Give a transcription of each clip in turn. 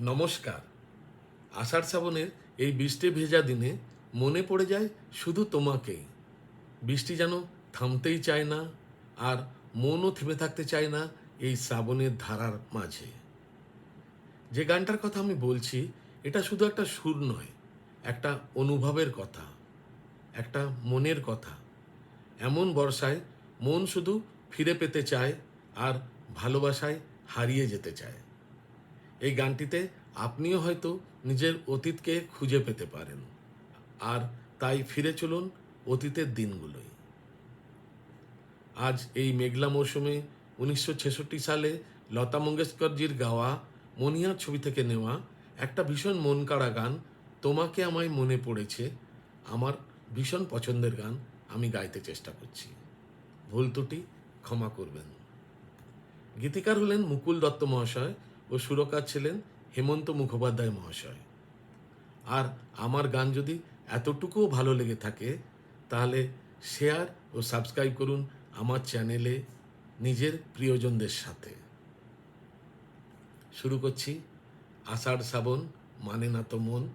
নমস্কার। আষাঢ় শ্রাবণের এই বৃষ্টি ভেজা দিনে মনে পড়ে যায় শুধু তোমাকেই। বৃষ্টি যেন থামতেই চায় না আর মনও থেমে থাকতে চায় না এই শ্রাবণের ধারার মাঝে। যে গানটার কথা আমি বলছি, এটা শুধু একটা সুর নয়, একটা অনুভবের কথা, একটা মনের কথা। এমন বর্ষায় মন শুধু ফিরে পেতে চায় আর ভালোবাসায় হারিয়ে যেতে চায়। এই গানটিতে আপনিও হয়তো নিজের অতীতকে খুঁজে পেতে পারেন। আর তাই ফিরে চলুন অতীতের দিনগুলোই আজ এই মেঘলা মৌসুমে উনিশশো ছেষট্টি সালে লতা মঙ্গেশকরজির গাওয়া মনিয়া ছবি থেকে নেওয়া একটা ভীষণ মন কাড়া গান তোমাকে আমায় মনে পড়েছে, আমার ভীষণ পছন্দের গান আমি গাইতে চেষ্টা করছি। ভুল ত্রুটি ক্ষমা করবেন। গীতিকার হলেন মুকুল দত্ত মহাশয় ও সুরকার ছিলেন হেমন্ত মুখোপাধ্যায় মহাশয়। আর আমার গান যদি এতটুকুও ভালো লেগে থাকে, তাহলে শেয়ার ও সাবস্ক্রাইব করুন আমার চ্যানেলে নিজের প্রিয়জনদের সাথে। শুরু করছি আষাঢ় শ্রাবণ মানে না তো মন।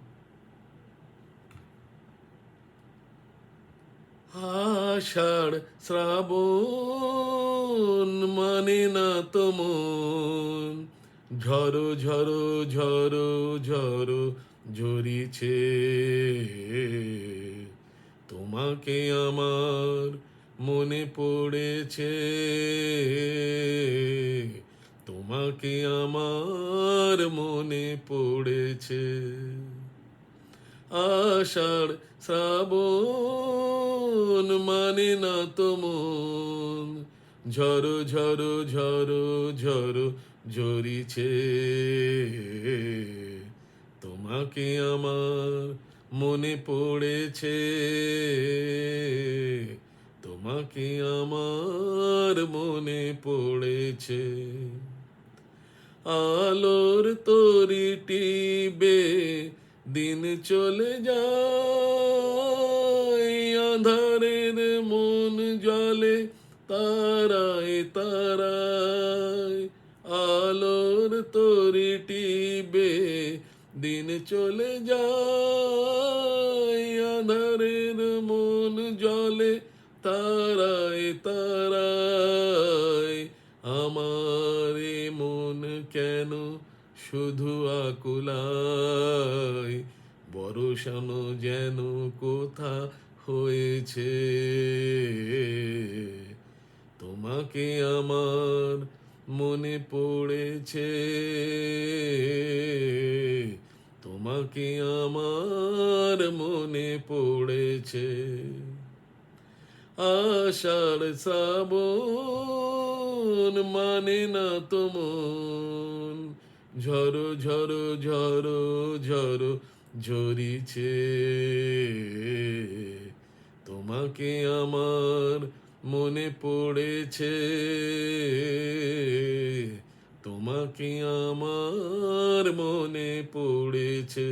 আষাঢ় শ্রাবণ মানে না তো মন। ঝড়ো ঝড়ো ঝড়ো ঝড়ো ঝরিছে। তোমাকে আমার মনে পড়েছে। তোমাকে আমার মনে পড়েছে। আষাঢ় শ্রাবণ মানে না তো মন। ঝড়ো ঝড়ো ঝড়ো ঝড়ো ঝরিছে তোমাকে আমার মনে পড়েছে। তোমাকে আমার মনে পড়েছে। আলোর তরিটি বে দিন চলে যায়। আলোর তরিটি বে দিন চলে যায় মন জলে তারায় তারায়। আমার মন কেন শুধু আকুলায়? বরসানো যেন কোথা হয়েছে? তোমাকে আমার মনে পড়েছে। তোমাকে আমার মনে পড়েছে। আষাঢ় শ্রাবণ মানে না তো ঝরো ঝরো ঝরো ঝড়ো ঝরিছে। তোমাকে আমার মনে পড়েছে। তোমাকে আমার মনে পড়েছে?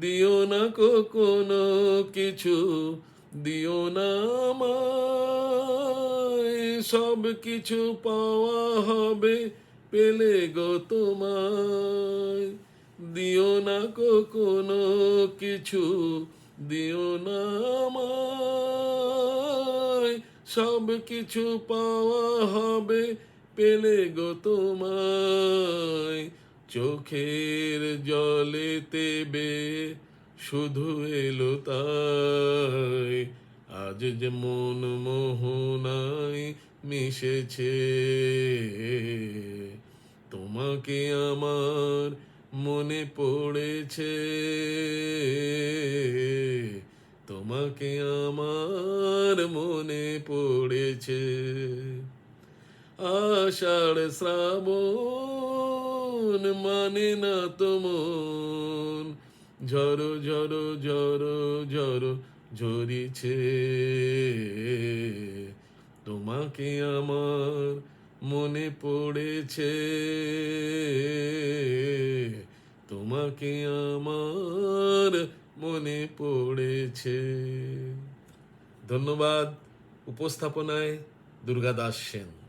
দিও না কোনো কিছু, দিও না আমায়। সব কিছু পাওয়া হবে পেলে গো তোমায়। দিও না কোনো কিছু, দিও না আমায়। সব কিছু পাওয়া হবে পেলে গো তোমায়, চোখের জলে তেবে শুধু এলো তাই। আজ যে মন মোহনায় মিশেছে, তোমাকে আমার মনে পড়েছে, তোমাকে আমার মনে পড়েছে। আষাঢ় শ্রাবণ মানে না তো মন ঝড়ো ঝড়ো ঝড়ো ঝড়ো ঝরিছে। তোমাকে আমার মনে পড়েছে। তোমাকে আমার মনে পড়েছে। ধন্যবাদ। উপস্থাপনায় দুর্গাদাস সেন।